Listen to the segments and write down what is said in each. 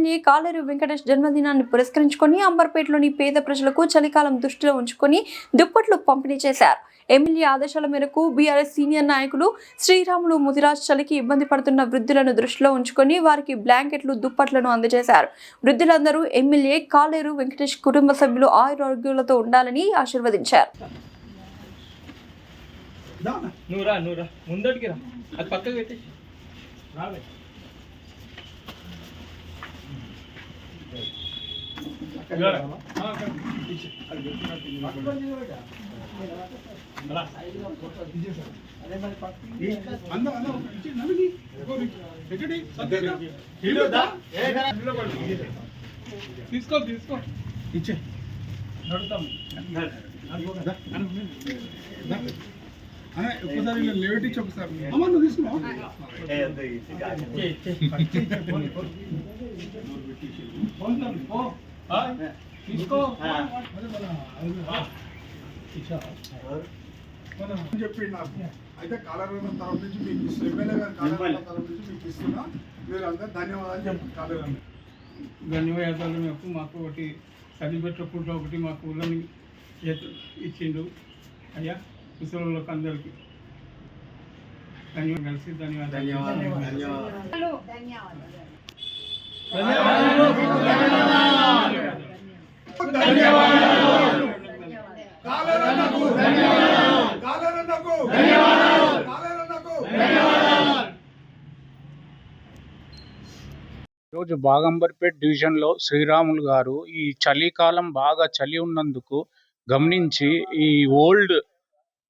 MLA Kaleru Venkatesh జన్మదినాన్ని పురస్కరించుకొని అంబర్పేటలోని పేద ప్రజలకు చలికాలం దృష్టిలో ఉంచుకొని దుప్పట్లు పంపిణీ చేశారు. ఎమ్మెల్యే ఆదేశాల మేరకు బీఆర్ఎస్ సీనియర్ నాయకులు శ్రీరాములు ముదిరాజ్ చలికి ఇబ్బంది పడుతున్న వృద్ధులను దృష్టిలో ఉంచుకొని వారికి బ్లాంకెట్లు దుప్పట్లను అందజేశారు. వృద్ధులందరూ ఎమ్మెల్యే కాలేరు వెంకటేష్ కుటుంబ సభ్యులు ఆయురారోగ్యాలతో ఉండాలని ఆశీర్వదించారు. నువ్వు రా నువ్వు రా. ముందటికి రా. అది పక్కకు పెట్టేసి. రావే. తీసుకో తీసుకో ఇచ్చే నడుతాం ఒకసారి ఒక్కసారి ఇలా ఒకసారి అమ్మ నువ్వు తీసుకున్నావు తీసుకో మనం చెప్పి నాకు అయితే కాలరన్న తరఫు నుంచి మీకు ఇస్తున్నా ఎమ్మెల్యే గారి కాలరన్న తరఫు నుంచి మీకు ఇస్తున్నా. మీరు అందరు ధన్యవాదాలు చెప్పి కాలరన్న ధన్యవాదాలు మీకు. మాకు ఒకటి ఫుడ్ ఒకటి మాకు ఊళ్ళని చేతు- ఇచ్చిండు. అయ్యా ముసలిళ్ళకి అందరికి. ధన్యవాదాలు. కలిసి ధన్యవాదాలు. కాలరన్నకు కాలరన్నకు కాలరన్నకు ఈరోజు బాగంబర్పేట్ డివిజన్లో శ్రీరాములు గారు ఈ చలికాలం బాగా చలి ఉన్నందుకు గమనించి ఈ ఓల్డ్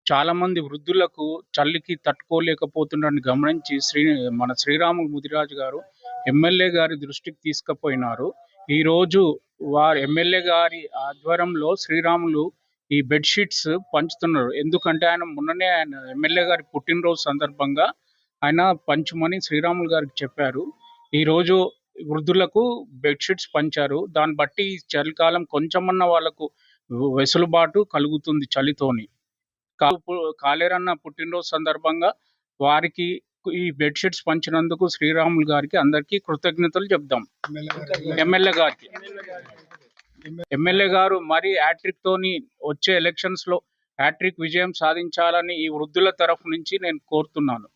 చాలా మంది వృద్ధులకు చలికి తట్టుకోలేకపోతున్నారని గమనించి శ్రీ మన శ్రీరాములు ముదిరాజు గారు ఎమ్మెల్యే గారి దృష్టికి తీసుకుపోయినారు. ఈరోజు వారు ఎమ్మెల్యే గారి ఆధ్వర్యంలో శ్రీరాములు ఈ బెడ్షీట్స్ పంచుతున్నారు. ఎందుకంటే ఆయన మొన్ననే ఆయన ఎమ్మెల్యే గారి పుట్టినరోజు సందర్భంగా ఆయన పంచమని శ్రీరాములు గారికి చెప్పారు. ఈరోజు వృద్ధులకు బెడ్షీట్స్ పంచారు. దాన్ని బట్టి ఈ చలికాలం కొంచెమన్నా వాళ్ళకు వెసులుబాటు కలుగుతుంది చలితోని. కాలేరన్న పుట్టినరోజు సందర్భంగా వారికి ఈ బెడ్షీట్స్ పంచినందుకు శ్రీరాములు గారికి అందరికీ కృతజ్ఞతలు చెప్దాం. ఎమ్మెల్యే గారికి. ఎమ్మెల్యే గారు మరి హ్యాట్రిక్ తోని వచ్చే ఎలక్షన్స్లో హ్యాట్రిక్ విజయం సాధించాలని ఈ వృద్ధుల తరఫు నుంచి నేను కోరుతున్నాను.